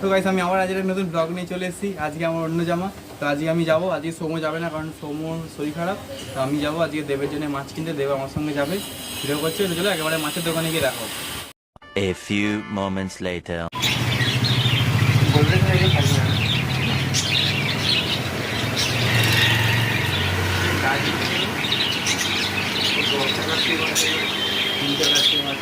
তো গাইস আমি আবার আজকে নতুন ব্লগ নিয়ে চলে এসেছি। আজকে আমার অন্য জামা। তো আজকে আমি যাব। আজকে সোমো যাবে না, কারণ সোমোর শরীর খারাপ। তো আমি যাব আজকে দেবের জন্য মাছ কিনতে। দেব আমার সঙ্গে যাবে। ভিডিও করছে চলো একেবারে মাছের দোকানে গিয়ে দেখো। A few moments later.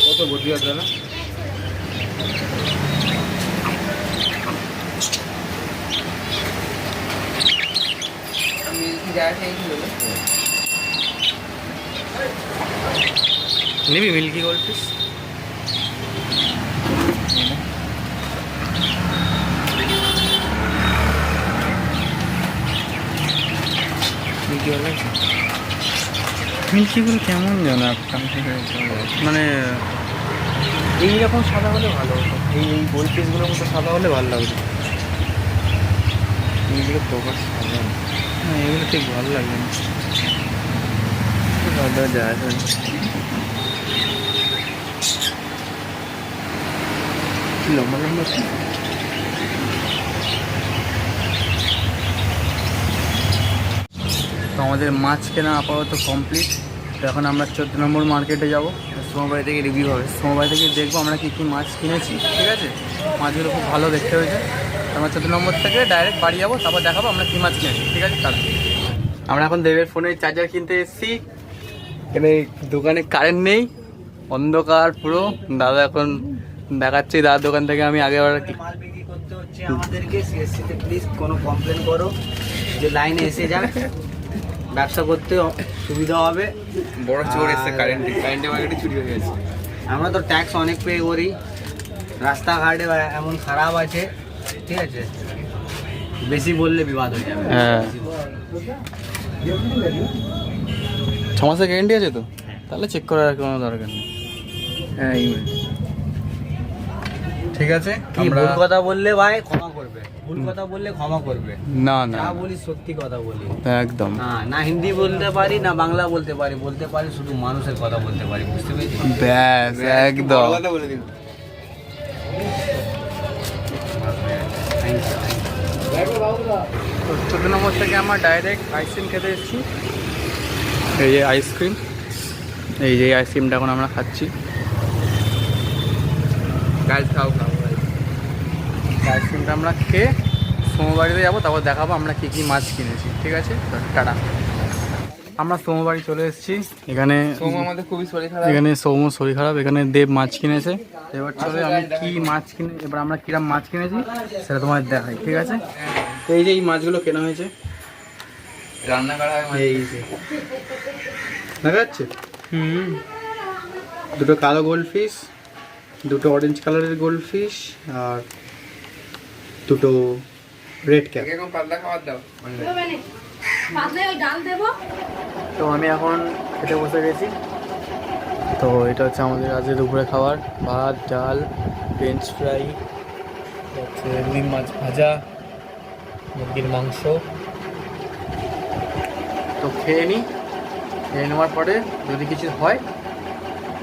কত ভর্তি আছে না নিবি মিল্কি গোল্ড ফিশ মিল্কি ভালো লাগছে মিল্কিগুলো কেমন যেন একটা মানে এইরকম সাদা হলে ভালো হতো। এই এই গোল পিসগুলোর মতো সাদা হলে ভালো লাগতো। এইগুলো প্রকাশ সাদা। না এগুলো ঠিক ভালো লাগবে না। যায়। লম্বা লম্বা আছে। তো আমাদের মাছ কেনা আপাতত কমপ্লিট তো এখন আমরা চোদ্দ নম্বর মার্কেটে যাব। সোমবাড়ি থেকে রিভিউ হবে। সোমবাড়ি থেকে দেখব আমরা কী কী মাছ কিনেছি, ঠিক আছে? মাছগুলো খুব ভালো দেখতে হয়েছে। আমরা চোদ্দ নম্বর থেকে ডাইরেক্ট বাড়ি যাব, তারপর দেখাবো আমরা কী মাছ কিনেছি, ঠিক আছে? তাহলে আমরা এখন দেবের ফোনে চার্জার কিনতে এসেছি। এখানে দোকানে কারেন্ট নেই, অন্ধকার পুরো। দাদা এখন দেখাচ্ছি, দাদার দোকান থেকে আমি আগে আমাদেরকে। সিএসসিতে প্লিজ কোনো কমপ্লেন করো। যে লাইনে এসে যান ব্যবসা করতে সুবিধা হবে। বড় চোর এসছে কারেন্টে কারেন্টের মার্কেটে চুরি হয়ে গেছে। আমরা তো ট্যাক্স অনেক পে করি। রাস্তাঘাটে এমন খারাপ আছে ঠিক আছে? বেশি বললে বিবাদ হয়ে যাবে। হ্যাঁ। ছ মাসের গ্যারেন্টি আছে তো? তাহলে চেক করার কোনো দরকার নেই। হ্যাঁ এই- ঠিক আছে? আমরা কথা বললে ভাই? ভুল কথা বললে ক্ষমা করবে। না না যা বলি সত্যি কথা বলি। একদম। না না হিন্দি বলতে পারি না বাংলা বলতে পারি বলতে পারি শুধু মানুষের কথা বলতে পারি বুঝতে পেরেছি? ব্যাস একদম। চোদ্দ নম্বর থেকে আমরা ডাইরেক্ট আইসক্রিম খেতে এসেছি। এই যে আইসক্রিম এই যে আইসক্রিমটা এখন আমরা খাচ্ছি। খাও খাও। আইসক্রিমটা আমরা খেয়ে সোমবাড়িতে যাব তারপর দেখাবো আমরা কী কী মাছ কিনেছি ঠিক আছে? টাটা। আমরা সোমবাড়ি চলে এসেছি এখানে আমাদের খুবই শরীর খারাপ। এখানে সৌম শরীর খারাপ এখানে দেব মাছ কিনেছে। এবার চলে আমি কী মাছ কিনে এবার আমরা কীরকম মাছ কিনেছি সেটা তোমাদের দেখাই ঠিক আছে? এই যে এই মাছগুলো কেনা হয়েছে। রান্না করা এই যে। দেখা যাচ্ছে? হুম। দুটো কালো গোল্ড ফিশ দুটো অরেঞ্জ কালারের গোল্ড ফিশ আর দুটো রেড ক্যাপ এরকম পাতলা খাবার দাও। পাতলে ওই ডাল দেবো তো আমি এখন খেতে বসে গেছি। তো এটা হচ্ছে আমাদের আজকে দুপুরে খাবার। ভাত ডাল ফ্রেঞ্চ ফ্রাই হচ্ছে রুই মাছ ভাজা মুরগির মাংস। তো খেয়ে নিই খেয়ে নেওয়ার পরে যদি কিছু হয়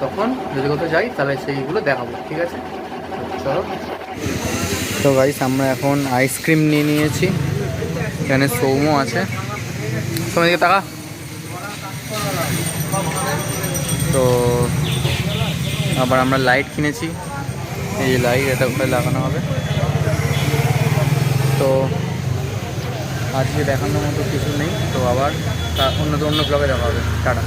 তখন যদি কোথাও যাই তাহলে সেইগুলো দেখাবো ঠিক আছে? চলো। তো গাইস আমরা এখন আইসক্রিম নিয়ে নিয়েছি। এখানে সৌমো আছে। দিকে টাকা তো আবার আমরা লাইট কিনেছি। এই যে লাইট এটা উপরে লাগানো হবে। তো আজকে দেখানোর মতো কিছু নেই। তো আবার অন্য অন্য ব্লগে দেখা হবে। টাটা।